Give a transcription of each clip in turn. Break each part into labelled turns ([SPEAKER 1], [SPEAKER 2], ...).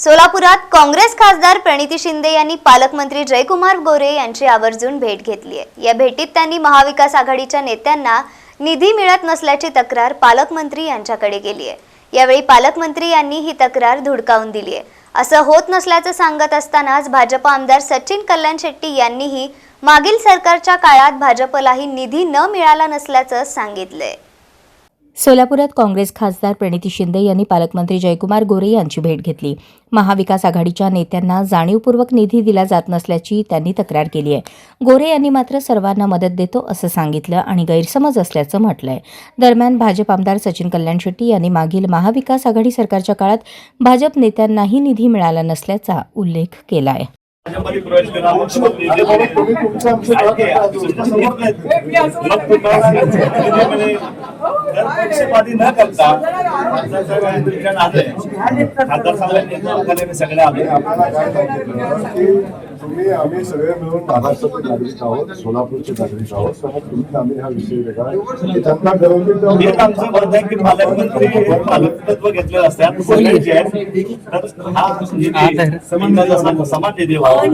[SPEAKER 1] सोलापुरात काँग्रेस खासदार प्रणिती शिंदे यांनी पालकमंत्री जयकुमार गोरे यांची आवर्जून भेट घेतली आहे. या भेटीत त्यांनी महाविकास आघाडीच्या नेत्यांना निधी मिळत नसल्याची तक्रार पालकमंत्री यांच्याकडे केली आहे. यावेळी पालकमंत्री यांनी ही तक्रार धुडकावून दिली आहे. असं होत नसल्याचं सांगत असतानाच भाजप आमदार सचिन कल्याण शेट्टी यांनीही मागील सरकारच्या काळात भाजपलाही निधी न मिळाला नसल्याचं सांगितलंय.
[SPEAKER 2] सोलापुरात काँग्रेस खासदार प्रणिती शिंदे यांनी पालकमंत्री जयकुमार गोरे यांची भेट घेतली. महाविकास आघाडीच्या नेत्यांना जाणीवपूर्वक निधी दिला जात नसल्याची त्यांनी तक्रार केली आहे. गोरे यांनी मात्र सर्वांना मदत देतो असं सांगितलं आणि गैरसमज असल्याचं म्हटलंय. दरम्यान भाजप आमदार सचिन कल्याण शेट्टी यांनी मागील महाविकास आघाडी सरकारच्या काळात भाजप नेत्यांनाही निधी मिळाला नसल्याचा उल्लेख केला. आहे
[SPEAKER 3] निधीमध्ये दरपक्षपाती न करता खासदार साहेबांनी तुमच्या नाते खासदार साहेबांनी नेतृत्वाखाली आम्ही सगळे आले
[SPEAKER 4] आम्हाला काय सांगितलं की तुम्ही आम्ही सगळे मिळून महाराष्ट्राचे नागरिक आहोत सोलापूरचे नागरिक आहोत त्यामुळे तुम्ही आम्ही हा विषय वेगळा की ठरवली
[SPEAKER 3] हेच आमचं मत आहे की पालकमंत्री पालकत्व घेतलेलं असतात सगळ्यांचे आहेत तर हा समान निधी व्हावा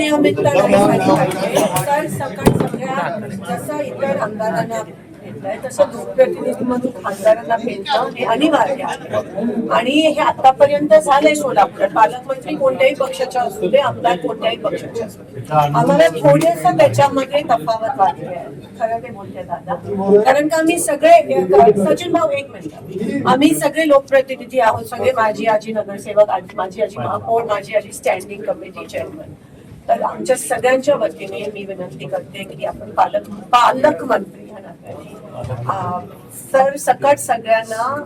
[SPEAKER 5] सकट सगळ्या जसं इतर आमदारांना भेटलंय तसं लोकप्रतिनिधी म्हणून खासदारांना मिळतं हे अनिवार्य आहे. आणि हे आतापर्यंत झालंय सोलापुरात पालकमंत्री कोणत्याही पक्षाच्या असू दे आमदार कोणत्याही पक्षाचे असू दे. आम्हाला थोडस त्याच्यामध्ये तफावत वाटली आहे. खरं ते बोलते दादा. कारण का आम्ही सगळे सचिन भाऊ एक मिनिट. आम्ही सगळे लोकप्रतिनिधी आहोत सगळे माझी आजी नगरसेवक माझी आजी महापौर माझी आजी स्टँडिंग कमिटी चेअरमन तर आमच्या सगळ्यांच्या वतीने मी विनंती करते की आपण पालक पालकमंत्री या नात्याने अं, सर सकट सगळ्यांना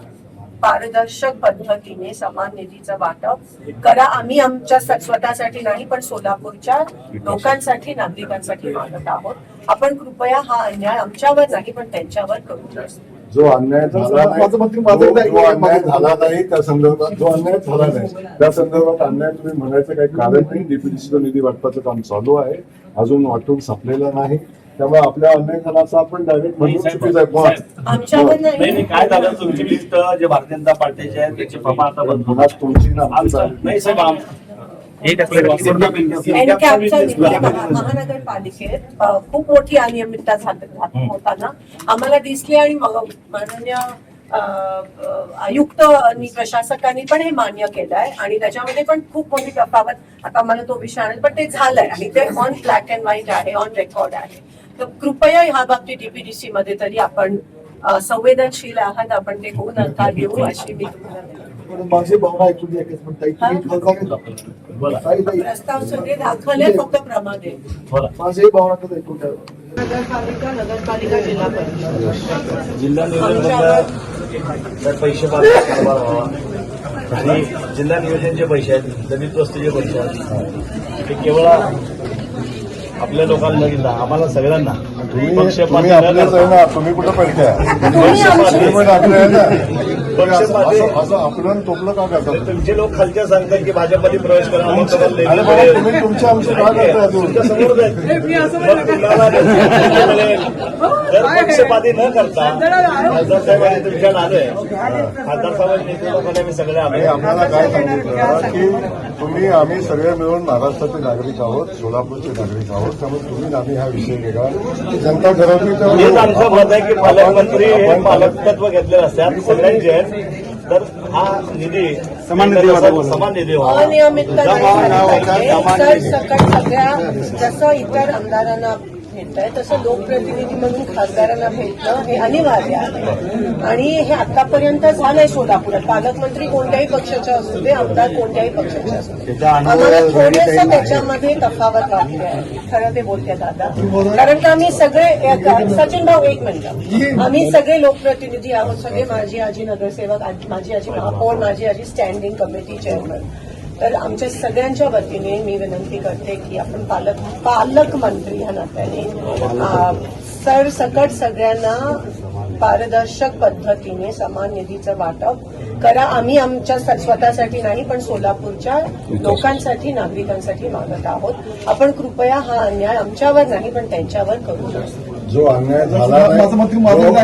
[SPEAKER 5] पारदर्शक पद्धतीने समान निधीचं वाटप करा. आम्ही आमच्या स्वतःसाठी नाही पण सोलापूरच्या लोकांसाठी नागरिकांसाठी मागत आहोत. आपण कृपया हा अन्याय आमच्यावर नाही पण त्यांच्यावर करू नये.
[SPEAKER 4] जो अन्याय झाला नाही जो- अन्याय झाला नाही त्या संदर्भात जो अन्याय झाला नाही त्या संदर्भात अन्याय तुम्ही म्हणायचं काही कारण नाही. डीपीडीसीचा निधी वाटपाचं काम चालू आहे. अजून वाटून संपलेलं नाही. त्यामुळे आपल्या अन्याय झाला असं आपण डायरेक्ट म्हणून चुकीचं आहे.
[SPEAKER 3] काय झालं? तुमची लिस्ट जे भारतीय जनता पार्टीचे आहेत त्याचे प्रमाण आता बंद
[SPEAKER 4] तुमची ना.
[SPEAKER 3] नाही साहेब
[SPEAKER 5] महानगरपालिकेत खूप मोठी अनियमितता होताना. आम्हाला दिसली आणि मग माननीय आयुक्त आणि प्रशासकांनी पण हे मान्य केलंय. आणि त्याच्यामध्ये पण खूप मोठी तफावत आता मला तो विषय आणेल पण ते झालंय. आणि ते ऑन ब्लॅक अँड व्हाईट आहे ऑन रेकॉर्ड आहे. तर कृपया ह्या बाबतीत डीपीडीसी मध्ये तरी आपण संवेदनशील आहात आपण ते होऊ नका देऊ अशी मी तुम्हाला
[SPEAKER 6] भावना ऐकून एकच
[SPEAKER 5] प्रस्ताव सगळे दाखवले फक्त प्रमाण.
[SPEAKER 6] माझी भावना कसं ऐकून
[SPEAKER 5] नगरपालिका नगरपालिका जिल्हा परिषद.
[SPEAKER 7] जिल्हा नियोजन पैसे आणि जिल्हा नियोजनचे पैसे आहेत दलित वस्तीचे पैसे आहेत. ते केवळ आपल्या लोकांना दिला आम्हाला सगळ्यांना.
[SPEAKER 4] तुम्ही आपलेच आहे. ना तुम्ही कुठं पडते
[SPEAKER 7] पक्षपाती
[SPEAKER 4] तुम्ही पण आपले आहे ना तुम्ही असं- आपलं का करतात
[SPEAKER 7] तुमचे लोक खालच्या सांगतात की भाजपमध्ये प्रवेश करा.
[SPEAKER 4] तुम्ही करता.
[SPEAKER 7] तुमच्या मिळेल. जर पक्षपाती न करता खासदार साहेबांनी तुमच्या आलोय खासदार साहेबांनी नेतृत्वाखाली आम्ही सगळे आलोय
[SPEAKER 4] आम्हाला काय सांगितलं की तुम्ही आम्ही सगळे मिळून महाराष्ट्राचे नागरिक आहोत सोलापूरचे नागरिक आहोत त्यामुळे तुम्ही आणि आम्ही हा विषय वेगळा की जनता ठरवली
[SPEAKER 7] हेच आमचं मत आहे की पालकमंत्री हे पालकत्व घेतलेलं असतात सगळ्यांचे आहेत तर हा निधी समान निधी समान निधी व्हावा.
[SPEAKER 5] अनियमितता नाही झाली पाहिजे. सगळ्या जसं इतर आमदारांना भेटतंय तसं लोकप्रतिनिधी म्हणून खासदारांना भेटणं हे अनिवार्य आहे. आणि हे आतापर्यंत झालंय सोलापुरात. पालकमंत्री कोणत्याही पक्षाचे असू दे आमदार कोणत्याही पक्षाचे असू दे. आम्हाला थोडेस त्याच्यामध्ये तफावत वाटली आहे खरं ते बोलते दादा. कारण का आम्ही सगळे सचिन भाऊ एक मिनिट. आम्ही सगळे लोकप्रतिनिधी आहोत सगळे माझी आजी नगरसेवक माझी आजी महापौर माझी आजी स्टँडिंग कमिटी चेअरमन तर आमच्या सगळ्यांच्या वतीने मी विनंती करते की आपण पालक पालकमंत्री ह्या नात्याने सरसकट सगळ्यांना पारदर्शक पद्धतीने समान निधीचं वाटप करा. आम्ही आमच्या स्वतःसाठी नाही पण सोलापूरच्या लोकांसाठी नागरिकांसाठी मागत आहोत. आपण कृपया हा अन्याय आमच्यावर नाही पण त्यांच्यावर करू नये
[SPEAKER 4] जो अन्याय झाला नाही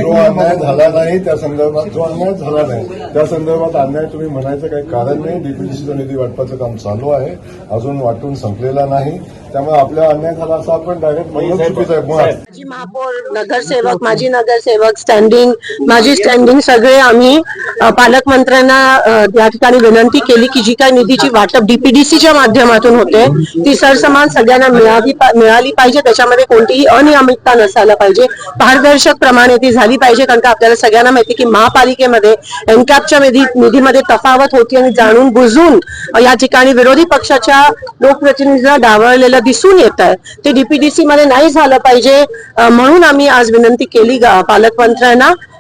[SPEAKER 4] जो-. अन्याय झाला नाही त्या संदर्भात जो अन्याय झाला नाही त्या संदर्भात अन्याय तुम्ही म्हणायचं काही कारण नाही डीपीडीसीचं निधी वाटपाचं काम चालू आहे अजून वाटून संपलेला नाही त्यामुळे आपल्या अन्याय झाला असं आपण डायरेक्ट म्हणणं चुकीचं आहे मुळात
[SPEAKER 5] माजी महापौर नगरसेवक माजी नगरसेवक स्टँडिंग माजी स्टँडिंग सगळे आम्ही अ, पालकमंत्र्यांना अ, या ठिकाणी विनंती केली की जी काही निधीची वाटप डीपीडीसीच्या माध्यमातून होते ती सरसमान सगळ्यांना मिळावी पा- मिळाली पाहिजे. त्याच्यामध्ये कोणतीही अनियमितता नसायला पाहिजे. पारदर्शक प्रमाणे ती झाली पाहिजे कारण का आपल्याला सगळ्यांना माहिती की महापालिकेमध्ये एनकॅपच्या निधी निधीमध्ये तफावत होती आणि जाणून बुजून अ, या ठिकाणी विरोधी पक्षाच्या लोकप्रतिनिधीला डावळलेलं दिसून येत आहे. ते डीपीडीसी मध्ये नाही झालं पाहिजे म्हणून आम्ही आज विनंती केली पालकमंत्र्यांना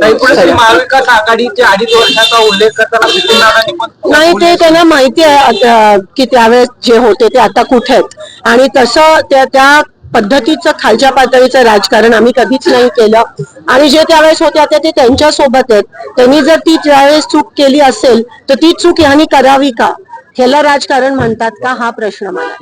[SPEAKER 5] व्हावे
[SPEAKER 8] महाविकास आघाडीच्या अडीच वर्षाचा उल्लेख करताना पण
[SPEAKER 5] नाही ते त्यांना माहिती आहे आता की त्यावेळेस जे होते ते आता कुठे आहेत. आणि तसं त्या त्या पद्धतीचं खालच्या पातळीचं राजकारण आम्ही कधीच नाही केलं. आणि जे त्यावेळेस होते आता ते त्यांच्यासोबत आहेत. त्यांनी जर ती त्यावेळेस चूक केली असेल तर ती चूक ह्यांनी करावी का? ह्याला राजकारण म्हणतात का? हा प्रश्न मला.